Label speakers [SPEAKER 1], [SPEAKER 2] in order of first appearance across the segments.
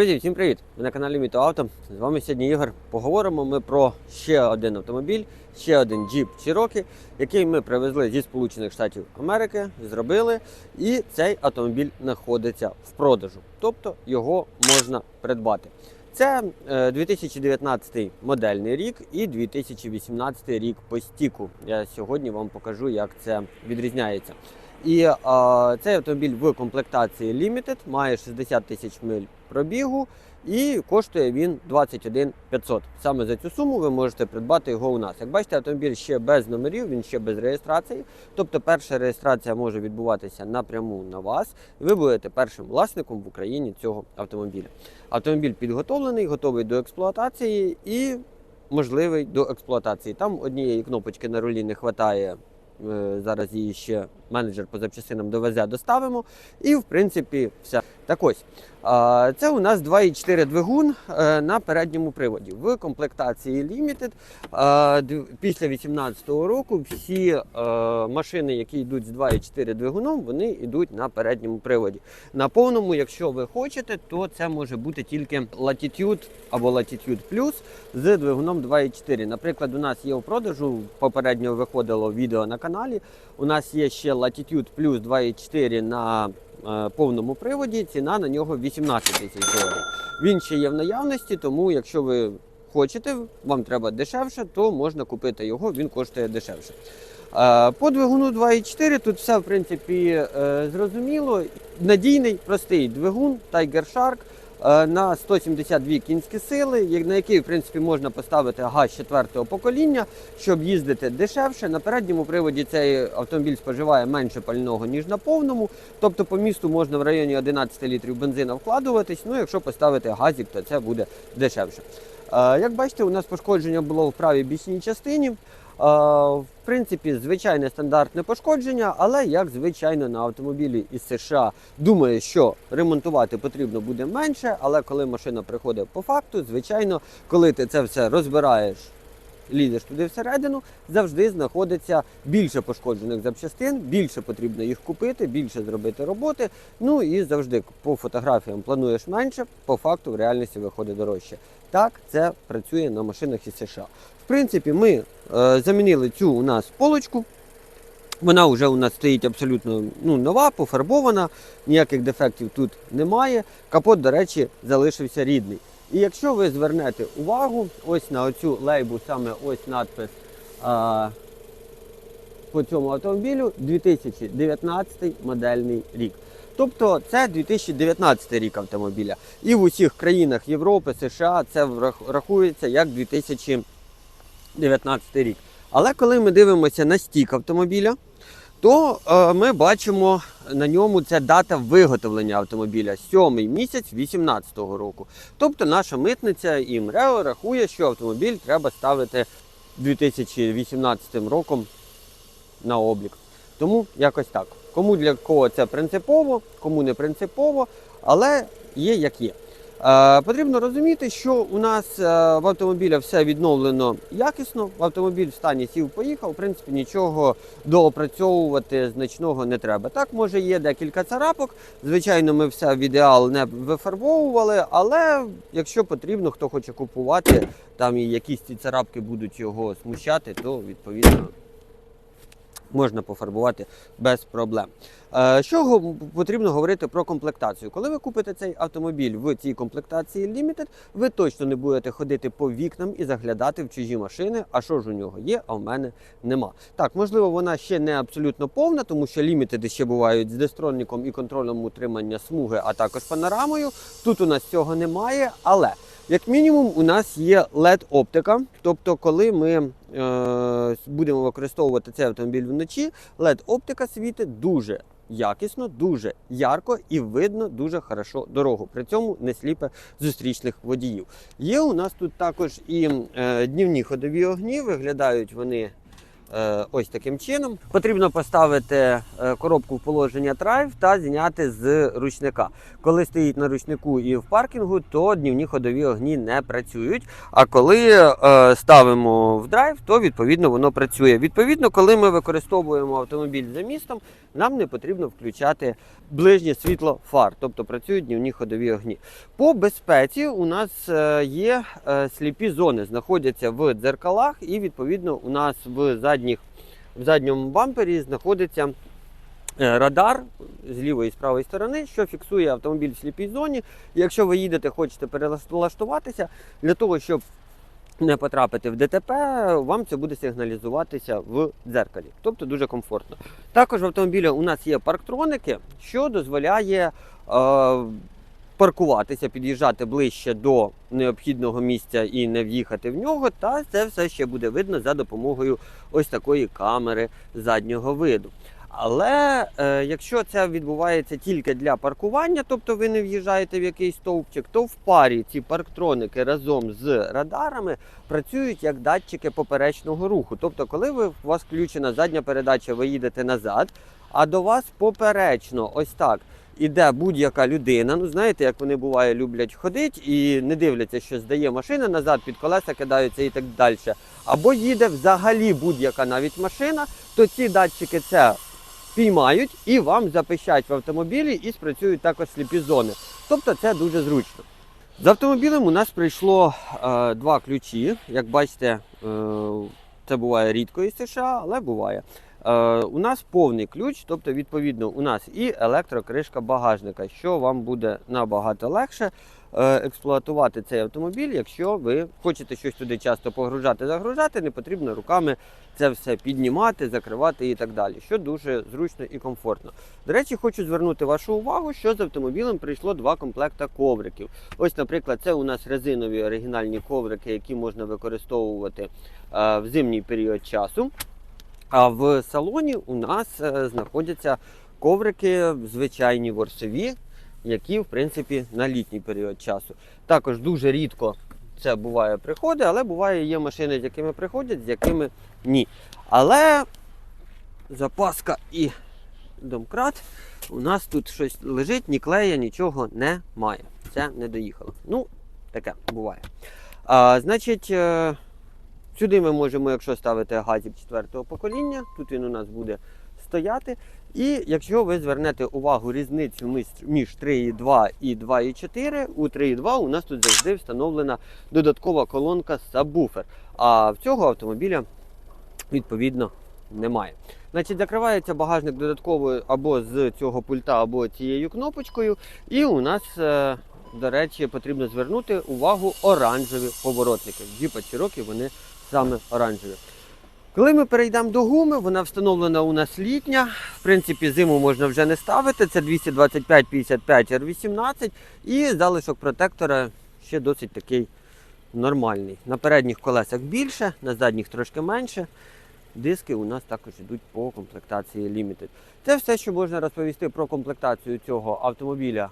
[SPEAKER 1] Друзі, всім привіт! Ви на каналі Міто Авто. З вами сьогодні Ігор. Поговоримо ми про ще один автомобіль, ще один Jeep Cherokee, який ми привезли зі Сполучених Штатів Америки, зробили, і цей автомобіль знаходиться в продажу, тобто його можна придбати. Це е, 2019 модельний рік і 2018 рік по стіку. Я сьогодні вам покажу, як це відрізняється. І е, цей автомобіль в комплектації Limited має 60 тисяч миль пробігу і коштує він 21 500. Саме за цю суму ви можете придбати його у нас. Як бачите, автомобіль ще без номерів, він ще без реєстрації. Тобто перша реєстрація може відбуватися напряму на вас, ви будете першим власником в Україні цього автомобіля. Автомобіль підготовлений, готовий до експлуатації і можливий до експлуатації. Там однієї кнопочки на рулі не вистачає. Е, Зараз її ще менеджер по запчастинам довезе, доставимо. І в принципі все. Так ось, це у нас 2,4 двигун е, на передньому приводі. В комплектації Limited після 2018 року всі е, машини, які йдуть з 2,4 двигуном, вони йдуть на передньому приводі. На повному, якщо ви хочете, то це може бути тільки Latitude або Latitude Plus з двигуном 2,4. Наприклад, у нас є у продажу, попередньо виходило відео на каналі. У нас є ще Latitude Plus 2,4 на повному приводі. Ціна на нього 18 тисяч доларів. Він ще є в наявності, тому якщо ви хочете, вам треба дешевше, то можна купити його, він коштує дешевше. Е, По двигуну 2.4 тут все в принципі е, зрозуміло. Надійний, простий двигун Tiger Shark е, на 172 кінські сили, на який в принципі можна поставити газ четвертого покоління, щоб їздити дешевше. На передньому приводі цей автомобіль споживає менше пального, ніж на повному. Тобто по місту можна в районі 11 літрів бензина вкладуватись. Ну, якщо поставити газик, то це буде дешевше. Е, Як бачите, у нас пошкодження було в правій бічній частині. В принципі, звичайне стандартне пошкодження, але як звичайно на автомобілі із США. Думає, що ремонтувати потрібно буде менше, але коли машина приходить по факту, звичайно, коли ти це все розбираєш, лізеш туди всередину, завжди знаходиться більше пошкоджених запчастин, більше потрібно їх купити, більше зробити роботи. Ну і завжди по фотографіям плануєш менше, по факту в реальності виходить дорожче. Так це працює на машинах із США. В принципі, ми е, замінили цю у нас полочку. Вона вже у нас стоїть абсолютно ну, нова, пофарбована, ніяких дефектів тут немає. Капот, до речі, залишився рідний. І якщо ви звернете увагу, ось на оцю лейбу, саме ось надпис а, по цьому автомобілю 2019 модельний рік. Тобто це 2019 рік автомобіля. І в усіх країнах Європи, США це рахується як 2019 рік. Але коли ми дивимося на стік автомобіля, то е, ми бачимо на ньому це дата виготовлення автомобіля, 7 місяць 2018 року. Тобто наша митниця і МРЕО рахує, що автомобіль треба ставити 2018 роком на облік. Тому якось так. Кому для кого це принципово, кому не принципово, але є як є. Е, потрібно розуміти, що у нас е, в автомобіля все відновлено якісно. Автомобіль в стані сів, поїхав. В принципі, нічого доопрацьовувати значного не треба. Так, може, є декілька царапок. Звичайно, ми все в ідеал не вифарбовували, але якщо потрібно, хто хоче купувати, там і якісь ці царапки будуть його смущати, то відповідно можна пофарбувати без проблем. Е, Що потрібно говорити про комплектацію? Коли ви купите цей автомобіль в цій комплектації Limited, ви точно не будете ходити по вікнам і заглядати в чужі машини. А що ж у нього є, а в мене нема. Так, можливо, вона ще не абсолютно повна, тому що Limited ще бувають з дестронником і контролем утримання смуги, а також панорамою. Тут у нас цього немає, але як мінімум, у нас є LED-оптика. Тобто, коли ми е, будемо використовувати цей автомобіль вночі, LED-оптика світить дуже якісно, дуже ярко і видно дуже хорошо дорогу. При цьому не сліпе зустрічних водіїв. Є у нас тут також і е, днівні ходові огні, виглядають вони ось таким чином. Потрібно поставити е, коробку в положення драйв та зняти з ручника. Коли стоїть на ручнику і в паркінгу, то днівні ходові огні не працюють. А коли е, ставимо в драйв, то відповідно воно працює. Відповідно, коли ми використовуємо автомобіль за містом, нам не потрібно включати ближнє світло фар, тобто працюють днівні ходові огні. По безпеці у нас е, є е, сліпі зони, знаходяться в дзеркалах, і відповідно у нас в задніх в задньому бампері знаходиться е, радар з лівої і з правої сторони, що фіксує автомобіль в сліпій зоні. Якщо ви їдете, хочете перелаштуватися, для того, щоб не потрапити в ДТП, вам це буде сигналізуватися в дзеркалі. Тобто дуже комфортно. Також в автомобілі у нас є парктроники, що дозволяє е, паркуватися, під'їжджати ближче до необхідного місця і не в'їхати в нього. Та це все ще буде видно за допомогою ось такої камери заднього виду. Але е, якщо це відбувається тільки для паркування, тобто ви не в'їжджаєте в якийсь стовпчик, то в парі ці парктроники разом з радарами працюють як датчики поперечного руху. Тобто, коли ви, у вас включена задня передача, ви їдете назад, а до вас поперечно, ось так. Іде будь-яка людина, ну знаєте, як вони буває, люблять ходити і не дивляться, що здає машина назад, під колеса кидаються і так далі. Або їде взагалі будь-яка навіть машина, то ці датчики це піймають і вам запищать в автомобілі і спрацюють також сліпі зони. Тобто це дуже зручно. З автомобілем у нас прийшло е, два ключі. Як бачите, е, це буває рідко із США, але буває. Е, у нас повний ключ, тобто, відповідно, у нас і електрокришка багажника, що вам буде набагато легше е, експлуатувати цей автомобіль, якщо ви хочете щось туди часто погружати, загружати, не потрібно руками це все піднімати, закривати і так далі, що дуже зручно і комфортно. До речі, хочу звернути вашу увагу, що з автомобілем прийшло два комплекта ковриків. Ось, наприклад, це у нас резинові оригінальні коврики, які можна використовувати е, в зимній період часу. А в салоні у нас е, знаходяться коврики звичайні ворсові, які в принципі на літній період часу. Також дуже рідко це буває приходить, але буває є машини, з якими приходять, з якими ні. Але запаска і домкрат у нас тут щось лежить, ні клея, нічого немає. Це не доїхало. Ну, таке буває. А, значить. Сюди ми можемо, якщо ставити газік 4-го покоління, тут він у нас буде стояти. І якщо ви звернете увагу різницю між- між 3.2 і 2.4, у 3.2 у нас тут завжди встановлена додаткова колонка сабвуфер. А в цього автомобіля відповідно немає. Значить, закривається багажник додатково або з цього пульта, або цією кнопочкою. І у нас, е, до речі, потрібно звернути увагу оранжеві поворотники. Джіпа Cherokee вони саме оранжеві. Коли ми перейдемо до гуми, вона встановлена у нас літня. В принципі, зиму можна вже не ставити. Це 225-55 R18 і залишок протектора ще досить такий нормальний. На передніх колесах більше, на задніх трошки менше. Диски у нас також йдуть по комплектації Limited. Це все, що можна розповісти про комплектацію цього автомобіля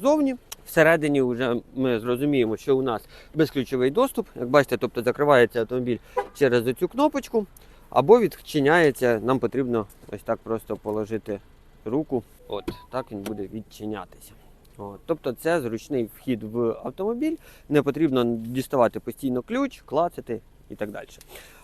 [SPEAKER 1] ззовні. Всередині вже ми зрозуміємо, що у нас безключовий доступ. Як бачите, тобто закривається автомобіль через цю кнопочку, або відчиняється. Нам потрібно ось так просто положити руку. От так він буде відчинятися. От, тобто це зручний вхід в автомобіль. Не потрібно діставати постійно ключ, клацати і так далі.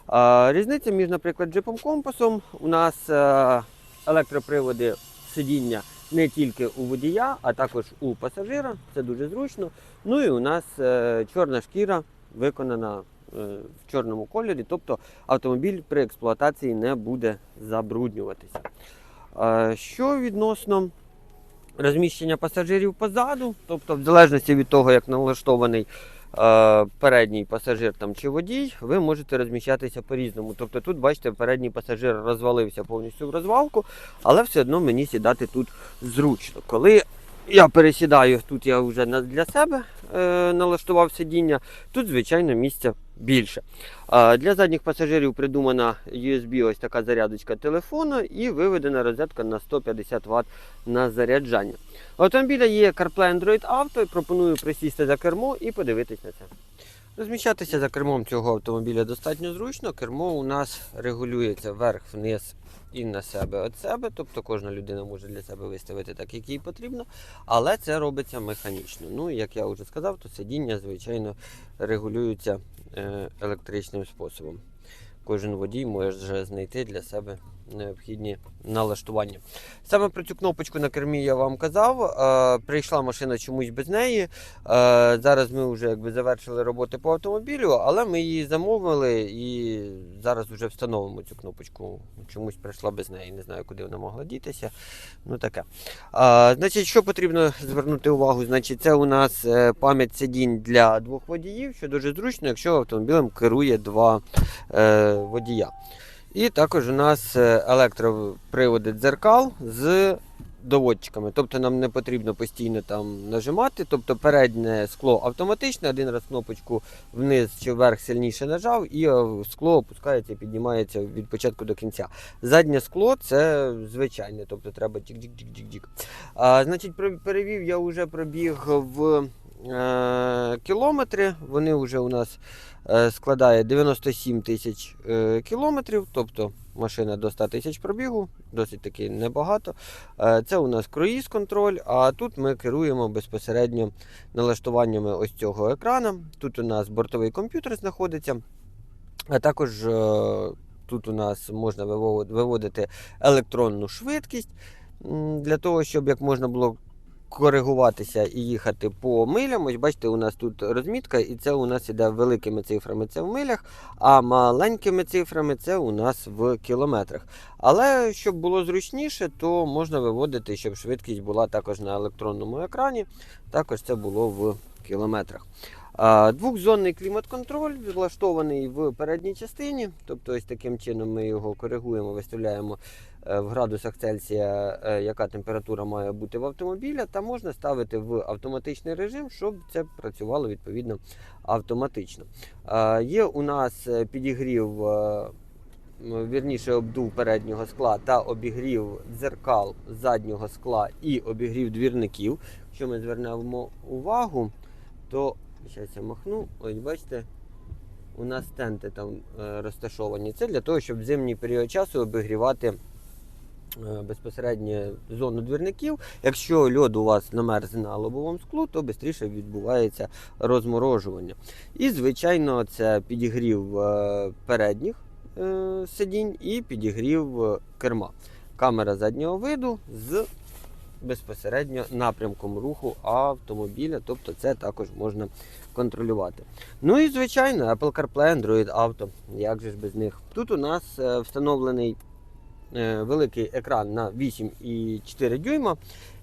[SPEAKER 1] А, різниця між, наприклад, джипом компасом. У нас е, електроприводи сидіння не тільки у водія, а також у пасажира. Це дуже зручно. Ну і у нас е, чорна шкіра виконана е, в чорному кольорі, тобто автомобіль при експлуатації не буде забруднюватися. Е, що відносно розміщення пасажирів позаду, тобто, в залежності від того, як налаштований передній пасажир там, чи водій, ви можете розміщатися по-різному. Тобто тут, бачите, передній пасажир розвалився повністю в розвалку, але все одно мені сідати тут зручно. Коли я пересідаю, тут я вже для себе е, налаштував сидіння, тут, звичайно, місця більше. Для задніх пасажирів придумана USB ось така зарядочка телефону і виведена розетка на 150 Вт на заряджання. У автомобіля є CarPlay Android Auto, пропоную присісти за кермо і подивитись на це. Розміщатися за кермом цього автомобіля достатньо зручно. Кермо у нас регулюється вверх-вниз і на себе від себе. Тобто кожна людина може для себе виставити так, як їй потрібно. Але це робиться механічно. Ну, і як я вже сказав, то сидіння, звичайно, регулюються е, електричним способом. Кожен водій може знайти для себе необхідні налаштування. Саме про цю кнопочку на кермі я вам казав. Е, прийшла машина чомусь без неї. Е, зараз ми вже якби завершили роботи по автомобілю, але ми її замовили і зараз вже встановимо цю кнопочку. Чомусь прийшла без неї. Не знаю, куди вона могла дітися. Ну таке. А, значить, що потрібно звернути увагу? Значить, це у нас е, пам'ять сидінь для двох водіїв, що дуже зручно, якщо автомобілем керує два е, водія. І також у нас е, електроприводи дзеркал з доводчиками. Тобто нам не потрібно постійно там нажимати. Тобто переднє скло автоматичне, один раз кнопочку вниз чи вверх сильніше нажав, і е, скло опускається і піднімається від початку до кінця. Заднє скло це звичайне, тобто треба тік-тік-тік-тік-тік. А, значить, перевів я вже пробіг в кілометри. Вони вже у нас е, складає 97 тисяч е, кілометрів, тобто машина до 100 тисяч пробігу, досить таки небагато. Е, це у нас круїз контроль, а тут ми керуємо безпосередньо налаштуваннями ось цього екрана. Тут у нас бортовий комп'ютер знаходиться, а також е, тут у нас можна виводити електронну швидкість для того, щоб як можна було коригуватися і їхати по милям. Ось бачите, у нас тут розмітка, і це у нас іде великими цифрами, це в милях, а маленькими цифрами це у нас в кілометрах. Але щоб було зручніше, то можна виводити, щоб швидкість була також на електронному екрані. Також це було в кілометрах. Двохзонний клімат-контроль влаштований в передній частині, тобто ось таким чином ми його коригуємо, виставляємо е, в градусах Цельсія, е, яка температура має бути в автомобіля, та можна ставити в автоматичний режим, щоб це працювало відповідно автоматично. Є у нас е, підігрів. Вірніше обдув переднього скла та обігрів дзеркал заднього скла і обігрів двірників. Якщо ми звернемо увагу, то зараз я махну, ось бачите, у нас стенти там е, розташовані. Це для того, щоб в зимній період часу обігрівати е, безпосередньо зону двірників. Якщо льод у вас намерзне на лобовому склу, то швидше відбувається розморожування. І, звичайно, це підігрів е, передніх сидінь і підігрів керма. Камера заднього виду з безпосередньо напрямком руху автомобіля, тобто це також можна контролювати. Ну і звичайно, Apple CarPlay, Android Auto, як же ж без них. Тут у нас е, встановлений великий екран на 8,4 дюйма.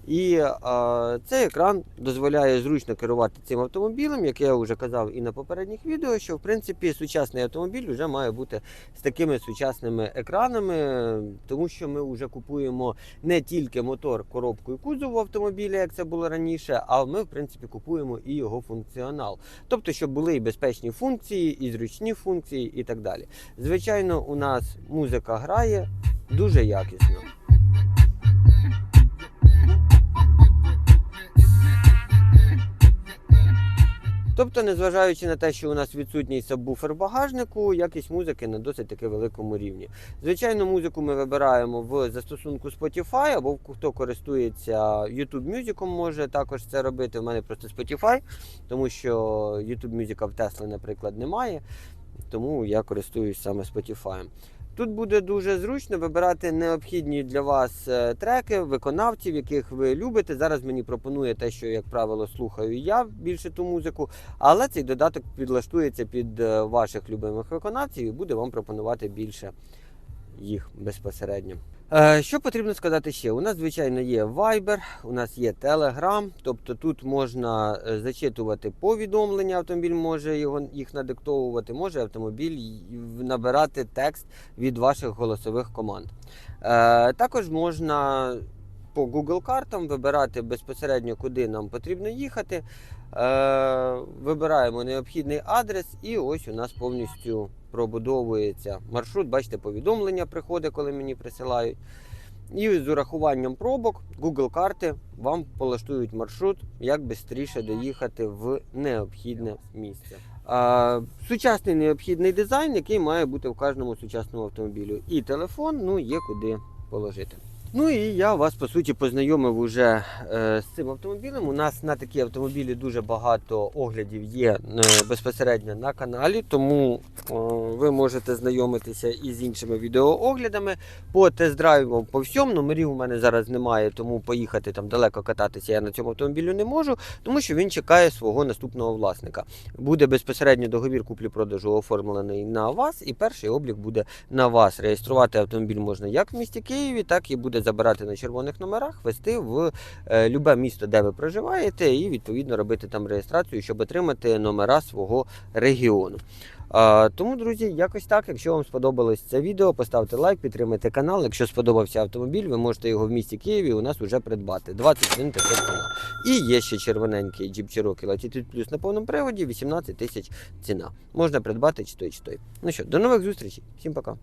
[SPEAKER 1] І е, цей екран дозволяє зручно керувати цим автомобілем, як я вже казав і на попередніх відео, що в принципі сучасний автомобіль вже має бути з такими сучасними екранами, тому що ми вже купуємо не тільки мотор, коробку і кузов в автомобілі, як це було раніше, а ми в принципі купуємо і його функціонал. Тобто, щоб були і безпечні функції, і зручні функції, і так далі. Звичайно, у нас музика грає дуже якісно. Тобто, незважаючи на те, що у нас відсутній сабвуфер багажнику, якість музики на досить таки великому рівні. Звичайно, музику ми вибираємо в застосунку Spotify, або хто користується YouTube Music, може також це робити. У мене просто Spotify, тому що YouTube Music в Tesla, наприклад, немає. Тому я користуюсь саме Spotify. Тут буде дуже зручно вибирати необхідні для вас е, треки, виконавців, яких ви любите. Зараз мені пропонує те, що, як правило, слухаю я більше ту музику, але цей додаток підлаштується під е, ваших любимих виконавців і буде вам пропонувати більше їх безпосередньо. Е, Що потрібно сказати ще? У нас, звичайно, є Viber, у нас є Telegram, тобто тут можна е, зачитувати повідомлення, автомобіль може його, їх надиктовувати, може автомобіль набирати текст від ваших голосових команд. Е, Також можна по Google картам вибирати безпосередньо, куди нам потрібно їхати. Е, Вибираємо необхідний адрес, і ось у нас повністю пробудовується маршрут. Бачите, повідомлення приходить, коли мені присилають. І з урахуванням пробок Google карти вам полаштують маршрут, як швидше доїхати в необхідне місце. А, сучасний необхідний дизайн, який має бути в кожному сучасному автомобілі. І телефон, ну, є куди положити. Ну і я вас по суті познайомив уже е, з цим автомобілем. У нас на такі автомобілі дуже багато оглядів є е, безпосередньо на каналі, тому е, ви можете знайомитися із іншими відеооглядами. По тест-драйвам по всьому номерів у мене зараз немає, тому поїхати там далеко кататися я на цьому автомобілю не можу, тому що він чекає свого наступного власника. Буде безпосередньо договір куплі-продажу оформлений на вас, і перший облік буде на вас. Реєструвати автомобіль можна як в місті Києві, так і буде забирати на червоних номерах, вести в е, любе місто, де ви проживаєте, і відповідно робити там реєстрацію, щоб отримати номера свого регіону. Тому, друзі, якось так. Якщо вам сподобалось це відео, поставте лайк, підтримайте канал. Якщо сподобався автомобіль, ви можете його в місті Києві у нас вже придбати. 21 таке ціна. І є ще червоненький Jeep Cherokee Latitude Plus на повному приводі, 18 тисяч ціна. Можна придбати чи той, чи той. Ну що, до нових зустрічей. Всім пока.